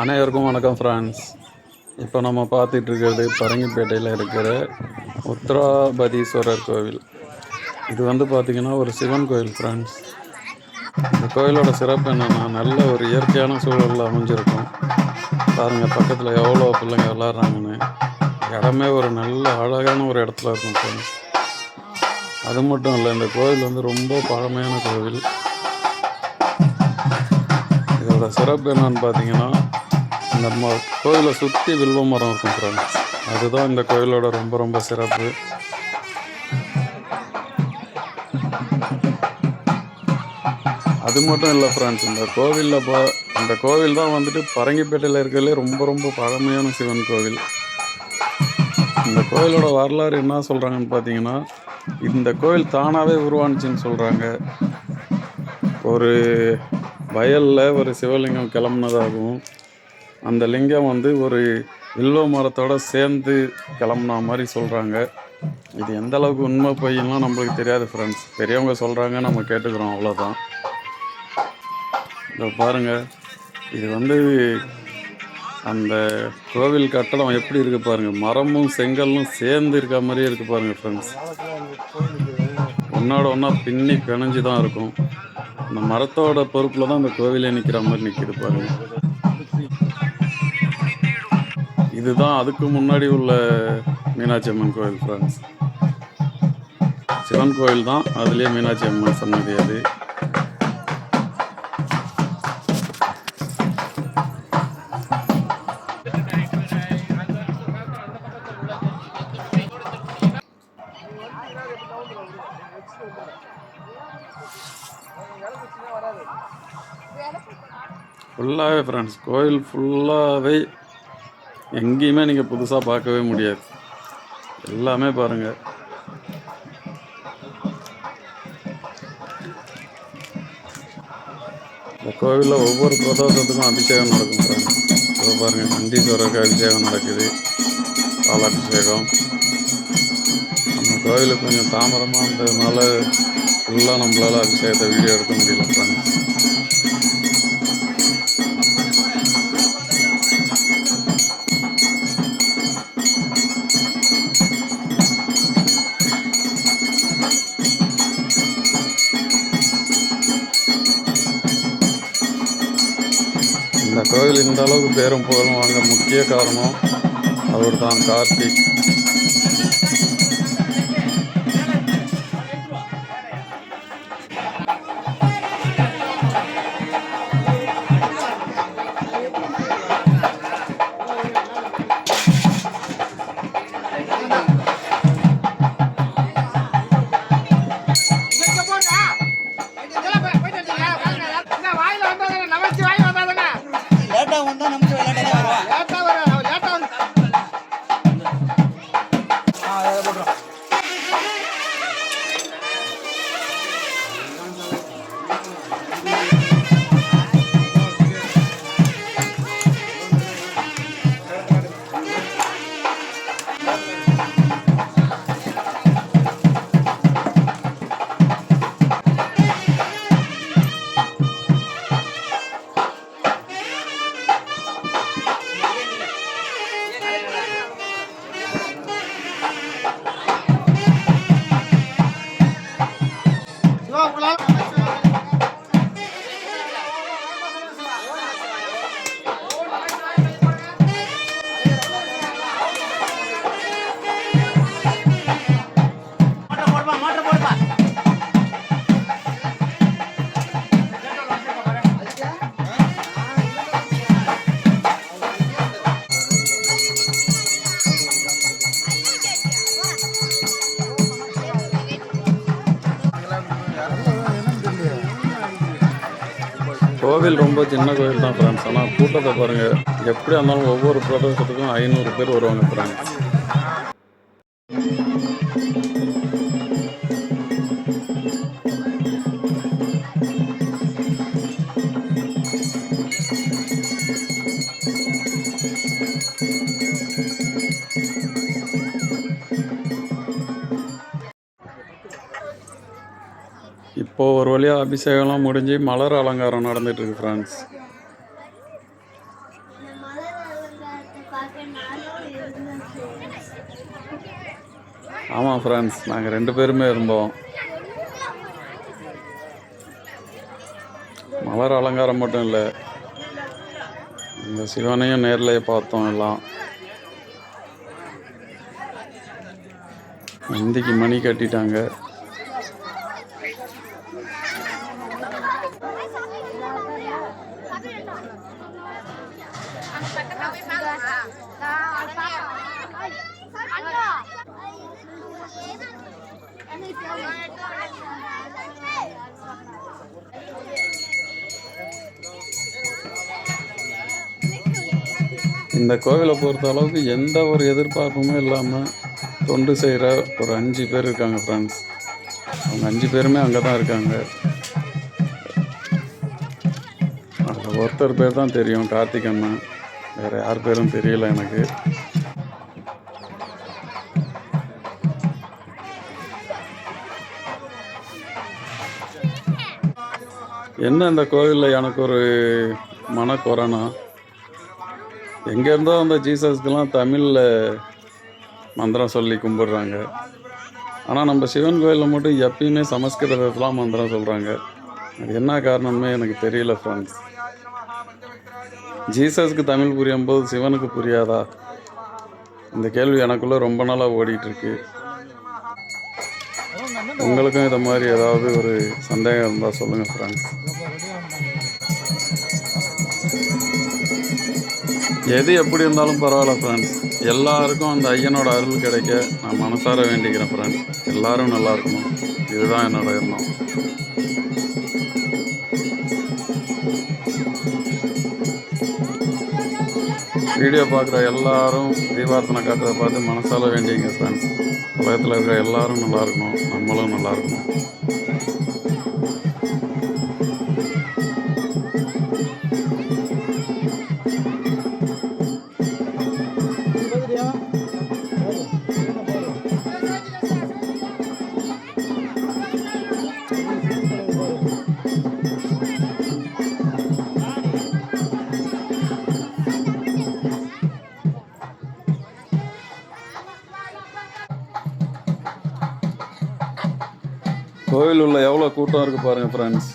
அனைவருக்கும் வணக்கம் ஃப்ரெண்ட்ஸ் இப்போ நம்ம பார்த்துட்டு இருக்கிறது பரங்கிப்பேட்டையில் இருக்கிற உத்தராபதீஸ்வரர் கோவில். இது வந்து பார்த்திங்கன்னா ஒரு சிவன் கோவில் ஃப்ரெண்ட்ஸ் இந்த கோயிலோட சிறப்பு என்னென்னா நல்ல ஒரு இயற்கையான சூழலில் அமைஞ்சிருக்கும். பாருங்கள் பக்கத்தில் எவ்வளோ பிள்ளைங்க விளாட்றாங்கன்னு. இடமே ஒரு நல்ல அழகான ஒரு இடத்துல இருக்கும் ஃப்ரெண்ட்ஸ் அது மட்டும் இல்லை இந்த கோவில் வந்து ரொம்ப பழமையான கோவில். அதோட சிறப்பு என்னன்னு பார்த்தீங்கன்னா இந்த ம கோயிலை சுற்றி வில்வ மரம் இருக்கும் ஃப்ரெண்ட்ஸ். அதுதான் இந்த கோயிலோட ரொம்ப ரொம்ப சிறப்பு. அது மட்டும் இல்லை ஃப்ரெண்ட்ஸ் இந்த கோவிலில் பா இந்த கோவில் தான் வந்துட்டு பரங்கிப்பேட்டையில் இருக்கிறதுலே ரொம்ப ரொம்ப பழமையான சிவன் கோவில். இந்த கோயிலோட வரலாறு என்ன சொல்கிறாங்கன்னு பார்த்தீங்கன்னா இந்த கோயில் தானாகவே உருவானுச்சுன்னு சொல்கிறாங்க ஒரு வயலில் ஒரு சிவலிங்கம் கிளம்புனதாகவும் அந்த லிங்கம் வந்து ஒரு வில்லோ மரத்தோட சேர்ந்து கிளம்புன மாதிரி சொல்கிறாங்க இது எந்த அளவுக்கு உண்மை பொய்யெல்லாம் நம்மளுக்கு தெரியாது ஃப்ரெண்ட்ஸ் பெரியவங்க சொல்கிறாங்க நம்ம கேட்டுக்கிறோம் அவ்வளோதான் இதை பாருங்கள் இது வந்து அந்த கோவில் கட்டடம் எப்படி இருக்குது பாருங்கள் மரமும் செங்கல்லும் சேர்ந்து இருக்க மாதிரியே இருக்குது பாருங்கள் ஃப்ரெண்ட்ஸ் ஒன்றோட ஒன்றா பின்னி பிணைஞ்சு தான் இருக்கும். இந்த மரத்தோட பொறுப்பில் தான் அந்த கோவிலே நிற்கிற மாதிரி நிற்கிது பாருங்க. இதுதான் அதுக்கு முன்னாடி உள்ள மீனாட்சி அம்மன் கோவில் ஃப்ரெண்ட்ஸ் சிவன் கோவில் தான் அதுலேயே மீனாட்சி அம்மன் சன்னதி அது. ஃபுல்லாகவே ஃப்ரெண்ட்ஸ் கோயில் ஃபுல்லாகவே எங்கேயுமே நீங்கள் புதுசாக பார்க்கவே முடியாது. எல்லாமே பாருங்கள் இந்த கோவிலில் ஒவ்வொரு பிரதோஷத்துக்கும் அபிஷேகம் நடக்கும் ஃப்ரெண்ட்ஸ் இப்போ பாருங்கள் நந்தீஸ்வரருக்கு அபிஷேகம் நடக்குது. பாலாபிஷேகம். நம்ம கோவிலுக்கு கொஞ்சம் தாமதமாக இருந்ததுனால ஃபுல்லாக நம்மளால் அபிஷேகத்தை வீடியோ எடுக்க முடியல ஃப்ரெண்ட்ஸ் இந்த கோவில் இந்த அளவுக்கு பேரும் புகழும் வாங்க முக்கிய காரணம் அவர் தான் கார்த்திக். கோவில் ரொம்ப சின்ன கோவில் தான் ஃப்ரெண்ட்ஸ் ஆனால் கூட்டத்தை பாருங்கள் எப்படியா இருந்தாலும் ஒவ்வொரு பிரதேசத்துக்கும் ஐநூறு பேர் வருவாங்க ஃப்ரெண்ட்ஸ் இப்போது ஒரு வழியாக அபிஷேகம்லாம் முடிஞ்சு மலர் அலங்காரம் நடந்துகிட்ருக்கு ஃப்ரெண்ட்ஸ் ஆமாம் ஃப்ரெண்ட்ஸ் நாங்கள் ரெண்டு பேருமே இருந்தோம். மலர் அலங்காரம் மட்டும் இல்லை. இந்த சிவனையும் நேரில் பார்த்தோம் எல்லாம். நந்திக்கு மணி கட்டிட்டாங்க. இந்த கோவிலை பொறுத்த அளவுக்கு எந்த ஒரு எதிர்பார்ப்புமே இல்லாமல் தொண்டு செய்கிற ஒரு அஞ்சு பேர் இருக்காங்க ஃப்ரெண்ட்ஸ் அவங்க அஞ்சு பேருமே அங்கே தான் இருக்காங்க. அதில் ஒருத்தர் பேர் தான் தெரியும் கார்த்திக் அண்ணன். வேறு யார் பேரும் தெரியல எனக்கு. என்ன இந்த கோவிலில் எனக்கு ஒரு மனக்குறைனா எங்கேருந்தோ அந்த ஜீசஸ்க்கெல்லாம் தமிழில் மந்திரம் சொல்லி கும்பிடுறாங்க. ஆனால் நம்ம சிவன் கோயிலில் மட்டும் எப்பயுமே சமஸ்கிருதத்தில் மந்திரம் சொல்கிறாங்க அது என்ன காரணமே எனக்கு தெரியல ஃப்ரெண்ட்ஸ் ஜீசஸ்க்கு தமிழ் புரியும் போது சிவனுக்கு புரியாதா? இந்த கேள்வி எனக்குள்ளே ரொம்ப நாளாக ஓடிட்டு இருக்கு உங்களுக்கும் இதை மாதிரி ஏதாவது ஒரு சந்தேகம் இருந்தால் சொல்லுங்கள் ஃப்ரெண்ட்ஸ் எது எப்படி இருந்தாலும் பரவாயில்ல ஃப்ரெண்ட்ஸ் எல்லாருக்கும் அந்த ஐயனோட அருள் கிடைக்க நான் மனசார வேண்டிக்கிறேன் ஃப்ரெண்ட்ஸ் எல்லாரும் நல்லா இருக்கணும். இதுதான் என்னோட எண்ணம். வீடியோ பார்க்குற எல்லாரும் தீபார்த்தனை காட்டுறதை பார்த்து மனசால வேண்டிங்க ஃப்ரெண்ட்ஸ் உலகத்தில் இருக்கிற எல்லாரும் நல்லா இருக்கணும். நம்மளும் நல்லா இருக்கணும். கோவில் உள்ள எவ்வளோ கூட்டம் இருக்குது பாருங்கள் ஃப்ரெண்ட்ஸ்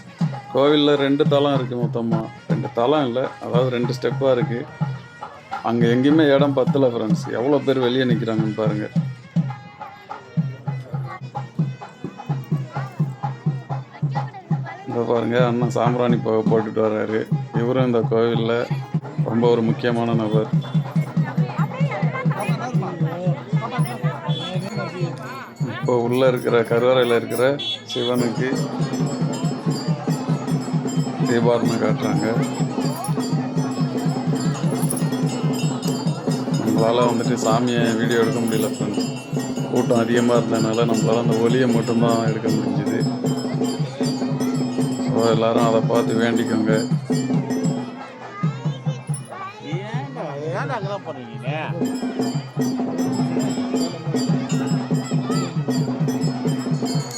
கோவிலில் ரெண்டு தளம் இருக்குது மொத்தமாக ரெண்டு தளம் இல்லை அதாவது ரெண்டு ஸ்டெப்பாக இருக்குது அங்கே எங்கேயுமே இடம் பத்தல ஃப்ரெண்ட்ஸ் எவ்வளோ பேர் வெளியே நிற்கிறாங்கன்னு பாருங்கள் இதை பாருங்க அண்ணன் சாம்பிராணி போக போட்டுட்டு வர்றாரு. இவரும் இந்த கோவிலில் ரொம்ப ஒரு முக்கியமான நபர். இப்போ உள்ளே இருக்கிற கருவறையில் இருக்கிற சிவனுக்கு தீபாரணம் காட்டுறாங்க. நம்மளால் வந்துட்டு சாமியை வீடியோ எடுக்க முடியல ஃப்ரெண்ட்ஸ் கூட்டம் அதிகமாக இருந்ததுனால நம்மளால் அந்த ஒலியை மட்டும்தான் எடுக்க முடிஞ்சுது. ஸோ எல்லாரும் அதை பார்த்து வேண்டிக்கோங்க. ஏன்டா ஏன்டா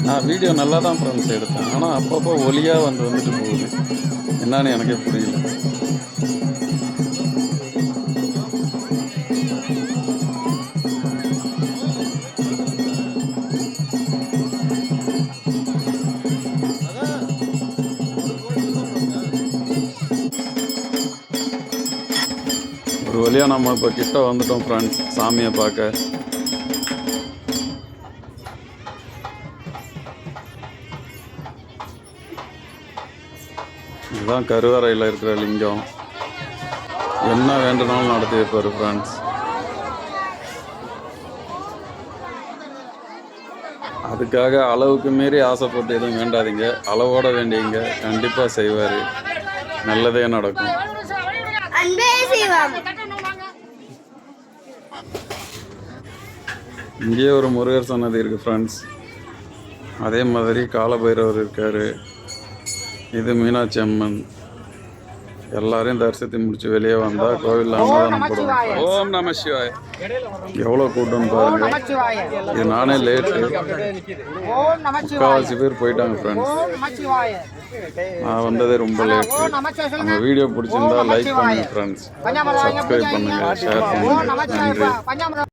நான் வீடியோ நல்லா தான் ஃப்ரெண்ட்ஸ் எடுத்தேன். ஆனால் அப்பப்போ ஒலியாக வந்து வந்துட்டு போகுது. என்னன்னு எனக்கே புரியல. ஒரு வழியாக நம்ம இப்போ கிட்ட வந்துட்டோம் ஃப்ரெண்ட்ஸ் சாமியை பார்க்க. இதுதான் கருவறையில் இருக்கிற லிங்கம். என்ன வேண்டுனாலும் நடத்தி வைப்பார் ஃப்ரெண்ட்ஸ். அதுக்காக அளவுக்கு மீறி ஆசைப்பட்டு எதுவும் வேண்டாதீங்க. அளவோட வேண்டியங்க. கண்டிப்பாக செய்வார். நல்லதே நடக்கும். இங்கேயே ஒரு முருகர் சன்னதி இருக்குது ஃப்ரெண்ட்ஸ். அதே மாதிரி காலபைரவர் இருக்கார். இது மீனாட்சி அம்மன். எல்லாரையும் தரிசித்து முடிச்சு வெளியே வந்தால் கோவிலில் அன்னதானம் போடுவாங்க. ஓம் நம சிவாய். எவ்வளோ கூட்டம்னு பாருங்க. இது நானே லேட்டு முக்கால்வாசி பேர் போயிட்டாங்க ஃப்ரெண்ட்ஸ் நான் வந்ததே ரொம்ப லேட்டு நம்ம வீடியோ பிடிச்சிருந்தா லைக் பண்ணுங்க ஃப்ரெண்ட்ஸ் சப்ஸ்கிரைப் பண்ணுங்க ஷேர் பண்ணுங்க. நன்றி.